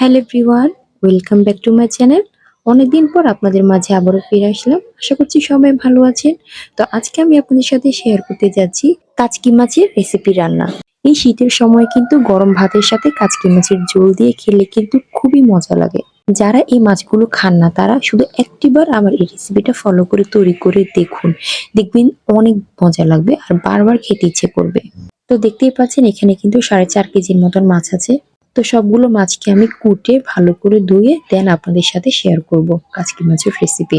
Hello everyone, welcome back to my channel. অনেকদিন পর আপনাদের মাঝে আবারও ফিরে আসলাম। আশা করছি সবাই ভালো আছেন। তো আজকে আমি আপনাদের সাথে শেয়ার করতে যাচ্ছি কাচকি মাছের রেসিপি রান্না। এই শীতের সময় কিন্তু গরম ভাতের সাথে কাচকি মাছের ঝোল দিয়ে খেলে কিন্তু খুবই মজা লাগে। যারা এই মাছগুলো খান না, তারা শুধু একটিবার আমার এই রেসিপিটা ফলো করে, তৈরি করে দেখুন। দেখবেন অনেক মজা লাগবে আর বারবার খেতে ইচ্ছে করবে। তো দেখতেই পাচ্ছেন, এখানে কিন্তু সাড়ে চার কেজির মতন মাছ আছে। তো সবগুলো মাছকে আমি কুটে ভালো করে ধুয়ে দেন আপনাদের সাথে শেয়ার করব কাচকি মাছের রেসিপি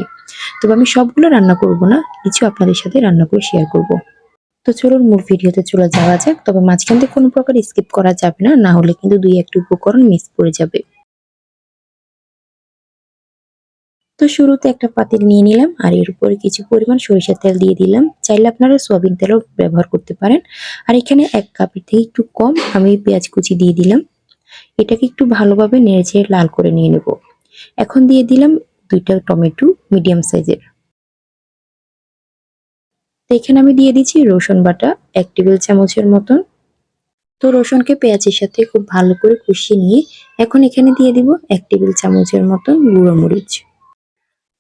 তবে আমি সবগুলো রান্না করব না, কিছু আপনাদের সাথে রান্না করে শেয়ার করব। তো চলুন মূল ভিডিওতে চলে যাওয়া যাক, তবে মাঝখান থেকে কোনো প্রকার স্কিপ করা যাবে না না হলে কিন্তু দুই একটি উপকরণ মিস পড়ে যাবে। তো শুরুতে একটা পাতিল নিয়ে নিলাম, আর এর উপরে কিছু পরিমাণ সরিষার তেল দিয়ে দিলাম। চাইলে আপনারা সোয়াবিন তেলও ব্যবহার করতে পারেন। আর এখানে এক কাপের থেকে একটু কম আমি পেঁয়াজ কুচি দিয়ে দিলাম। এটাকে একটু ভালোভাবে নেড়ে লাল করে নিয়ে নেব। এখন দিয়ে দিলাম দুইটা টমেটো মিডিয়াম সাইজের। তো এখানে আমি দিয়ে দিচ্ছি রসুন বাটা এক টেবিল চামচের মতন। তো রসুনকে পেঁয়াজের সাথে খুব ভালো করে কষিয়ে নিয়ে এখন এখানে দিয়ে দিব এক টেবিল চামচের মতন গুঁড়ো মরিচ।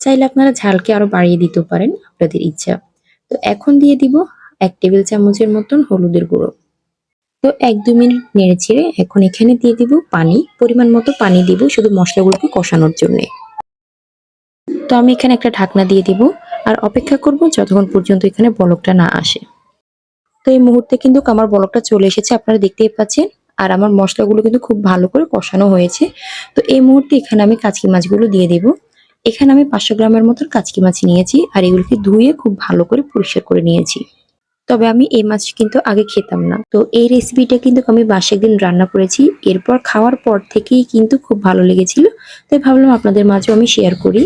চাইলে আপনারা ঝালকে আরও বাড়িয়ে দিতে পারেন, আপনাদের ইচ্ছা। তো এখন দিয়ে দিব এক টেবিল চামচের মতন হলুদের গুঁড়ো। তো এক, দু মিনিট নেড়ে ছেড়ে এখন এখানে দিয়ে দিব পানি। পরিমাণ মতো পানি দিব শুধু মশলাগুলোকে কষানোর জন্যে। তো আমি এখানে একটা ঢাকনা দিয়ে দিব আর অপেক্ষা করব যতক্ষণ পর্যন্ত এখানে বলকটা না আসে। তো এই মুহূর্তে কিন্তু আমার বলকটা চলে এসেছে, আপনারা দেখতেই পাচ্ছেন। আর আমার মশলাগুলো কিন্তু খুব ভালো করে কষানো হয়েছে। তো এই মুহূর্তে এখানে আমি কাচকি মাছগুলো দিয়ে দেব। এখানে আমি পাঁচশো গ্রামের মতন কাচকি মাছ নিয়েছি আর এগুলোকে ধুয়ে খুব ভালো করে পরিষ্কার করে নিয়েছি। তবে আমি এই মাছ কিন্তু আগে খেতাম না। তো এই রেসিপিটা কিন্তু আমি বাসে একদিন রান্না করেছি। এরপর খাওয়ার পর থেকেই কিন্তু খুব ভালো লেগেছিল। তাই ভাবলাম আপনাদের মাঝেও আমি শেয়ার করি।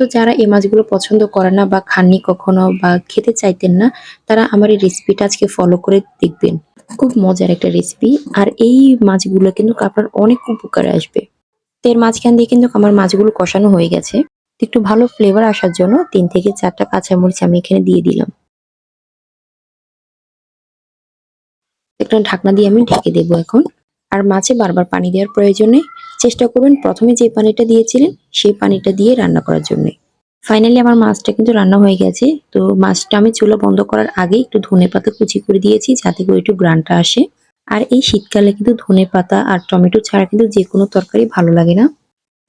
তো যারা এই মাছগুলো পছন্দ করে না বা খাননি কখনো বা খেতে চাইতেন না, তারা আমার এই রেসিপিটা আজকে ফলো করে দেখবেন। খুব মজার একটা রেসিপি আর এই মাছগুলো কিন্তু আপনার অনেক উপকারে আসবে। তো এর মাঝখান দিয়ে কিন্তু আমার মাছগুলো কষানো হয়ে গেছে। একটু ভালো ফ্লেভার আসার জন্য তিন থেকে চারটা কাঁচামরিচ আমি এখানে দিয়ে দিলাম। একটা ঢাকনা দিয়ে আমি ঢেকে দেব এখন। আর মাছে বারবার পানি দেওয়ার প্রয়োজনে চেষ্টা করবেন প্রথমে যে পানিটা দিয়েছিলেন, সেই পানিটা দিয়ে রান্না করার জন্য। ফাইনালি আমার মাছটা কিন্তু রান্না হয়ে গেছে। তো মাছটা আমি চুলা বন্ধ করার আগে একটু ধনে পাতা কুচি করে দিয়েছি, যাতে করে একটু গ্রানটা আসে। আর এই শীতকালে কিন্তু ধনে পাতা আর টমেটো ছাড়া কিন্তু যে কোনো তরকারি ভালো লাগে না।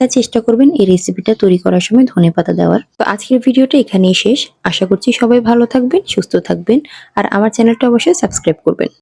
তাই চেষ্টা করবেন এই রেসিপিটা তৈরি করার সময় ধনে পাতা দেওয়ার। তো আজকের ভিডিওটা এখানেই শেষ। আশা করছি সবাই ভালো থাকবেন, সুস্থ থাকবেন। আর আমার চ্যানেলটা অবশ্যই সাবস্ক্রাইব করবেন।